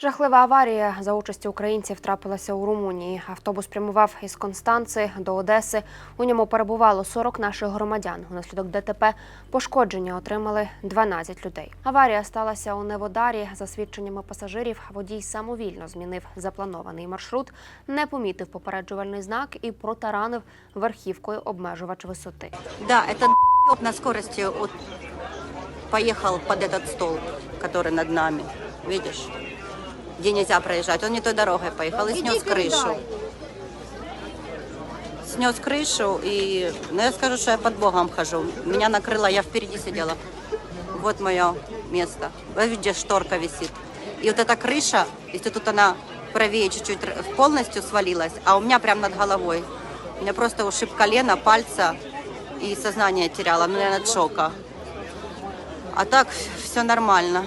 Жахлива аварія за участі українців трапилася у Румунії. Автобус прямував із Констанци до Одеси. У ньому перебувало 40 наших громадян. Унаслідок ДТП пошкодження отримали 12 людей. Аварія сталася у Неводарі. За свідченнями пасажирів, водій самовільно змінив запланований маршрут, не помітив попереджувальний знак і протаранив верхівкою обмежувач висоти. Да, это на скорости вот поехал под этот столб, который над нами. Видишь? Где нельзя проезжать. Он не той дорогой поехал и снес крышу. Снес крышу и, ну я скажу, что я под Богом хожу. Меня накрыло, я впереди сидела. Вот мое место. Вот Видишь, шторка висит. И вот эта крыша, если тут она правее чуть-чуть полностью свалилась, а у меня прям над головой. У меня просто ушиб колено, пальца и сознание теряла, ну, наверное, от шока. А так все нормально.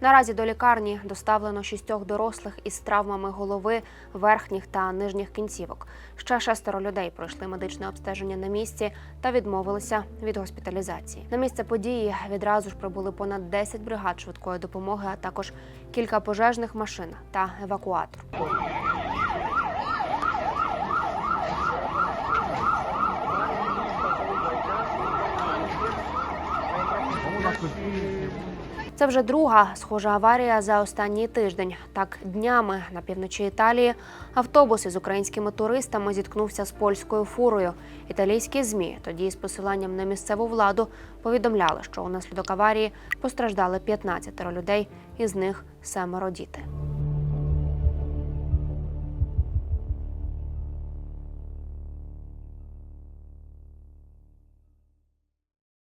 Наразі до лікарні доставлено шістьох дорослих із травмами голови, верхніх та нижніх кінцівок. Ще шестеро людей пройшли медичне обстеження на місці та відмовилися від госпіталізації. На місце події відразу ж прибули понад 10 бригад швидкої допомоги, а також кілька пожежних машин та евакуатор. Це вже друга схожа аварія за останній тиждень. Так днями на півночі Італії автобус із українськими туристами зіткнувся з польською фурою. Італійські змі тоді з посиланням на місцеву владу повідомляли, що унаслідок аварії постраждали 15 людей, із них семеро діти.